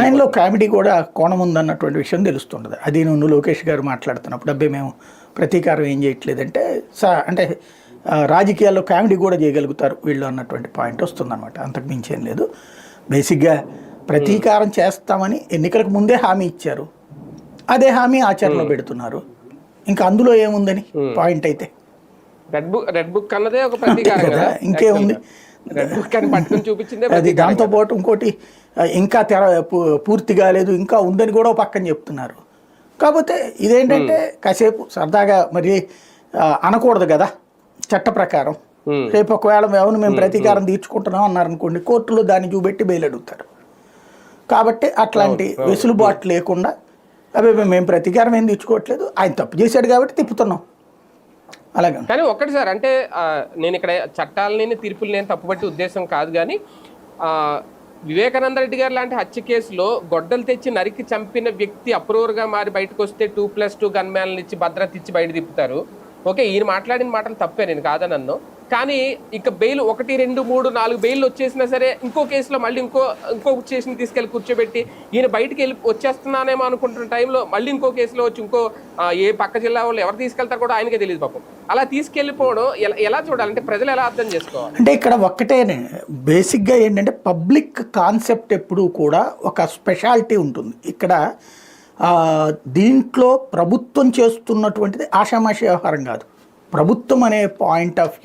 ఆయనలో కామెడీ కూడా కోణం ఉందన్నటువంటి విషయం తెలుస్తుండదు. అది నువ్వు లోకేష్ గారు మాట్లాడుతున్నప్పుడు అబ్బాయి మేము ప్రతీకారం ఏం చేయట్లేదంటే సా అంటే రాజకీయాల్లో కామెడీ కూడా చేయగలుగుతారు వీళ్ళు అన్నటువంటి పాయింట్ వస్తుందన్నమాట. అంతకు మించి ఏం లేదు. బేసిక్గా ప్రతీకారం చేస్తామని ఎన్నికలకు ముందే హామీ ఇచ్చారు. అదే హామీ ఆచరణలో పెడుతున్నారు. ఇంకా అందులో ఏముందని పాయింట్ అయితే? రెడ్ బుక్ రెడ్ బుక్ అన్నదే ఒక కదా. ఇంకేముంది? పట్టుకుని చూపించిందే అది దాంతో పాటు ఇంకోటి ఇంకా తెర పూర్తి కాలేదు ఇంకా ఉందని కూడా పక్కన చెప్తున్నారు. కాకపోతే ఇదేంటంటే కాసేపు సరదాగా మరి అనకూడదు కదా చట్ట ప్రకారం. రేపు ఒకవేళ ఎవరు మేము ప్రతీకారం తీర్చుకుంటున్నాం అన్నారు అనుకోండి కోర్టులో దాన్ని చూపెట్టి బెయిల్ అడుగుతారు కాబట్టి అట్లాంటి వెసులుబాటు లేకుండా అవి మేము ప్రతీకారం ఏం తీర్చుకోవట్లేదు ఆయన తప్పు చేశాడు కాబట్టి తిప్పుతున్నాం. అలాగే. కానీ ఒక్కటి సార్ అంటే నేను ఇక్కడ చట్టాలని తీర్పులు నేను తప్పుపట్టి ఉద్దేశం కాదు కానీ వివేకానంద రెడ్డి గారు లాంటి హత్య కేసులో గొడ్డలు తెచ్చి నరికి చంపిన వ్యక్తి అప్రూవర్గా మారి బయటకు వస్తే టూ ప్లస్ టూ గన్మ్యాన్లు ఇచ్చి భద్రత ఇచ్చి బయట తిప్పుతారు. ఓకే ఈయన మాట్లాడిన మాటలు తప్పే నేను కాదనన్ను. కానీ ఇక బెయిల్ ఒకటి రెండు మూడు నాలుగు బెయిల్ వచ్చేసినా సరే ఇంకో కేసులో మళ్ళీ ఇంకో ఇంకో కేసుని తీసుకెళ్ళి కూర్చోబెట్టి ఈయన బయటికి వెళ్ళి వచ్చేస్తున్నానేమో అనుకుంటున్న టైంలో మళ్ళీ ఇంకో కేసులో వచ్చి ఇంకో ఏ పక్క జిల్లా వాళ్ళు ఎవరు తీసుకెళ్తారు కూడా ఆయనకే తెలియదు పాపం. అలా తీసుకెళ్ళిపోవడం ఎలా ఎలా చూడాలంటే ప్రజలు ఎలా అర్థం చేసుకోవాలి? అంటే ఇక్కడ ఒక్కటేనే బేసిక్గా ఏంటంటే పబ్లిక్ కాన్సెప్ట్ ఎప్పుడూ కూడా ఒక స్పెషాలిటీ ఉంటుంది. ఇక్కడ దీంట్లో ప్రభుత్వం చేస్తున్నటువంటిది ఆషామాషి వ్యవహారం కాదు. ప్రభుత్వం అనే పాయింట్ ఆఫ్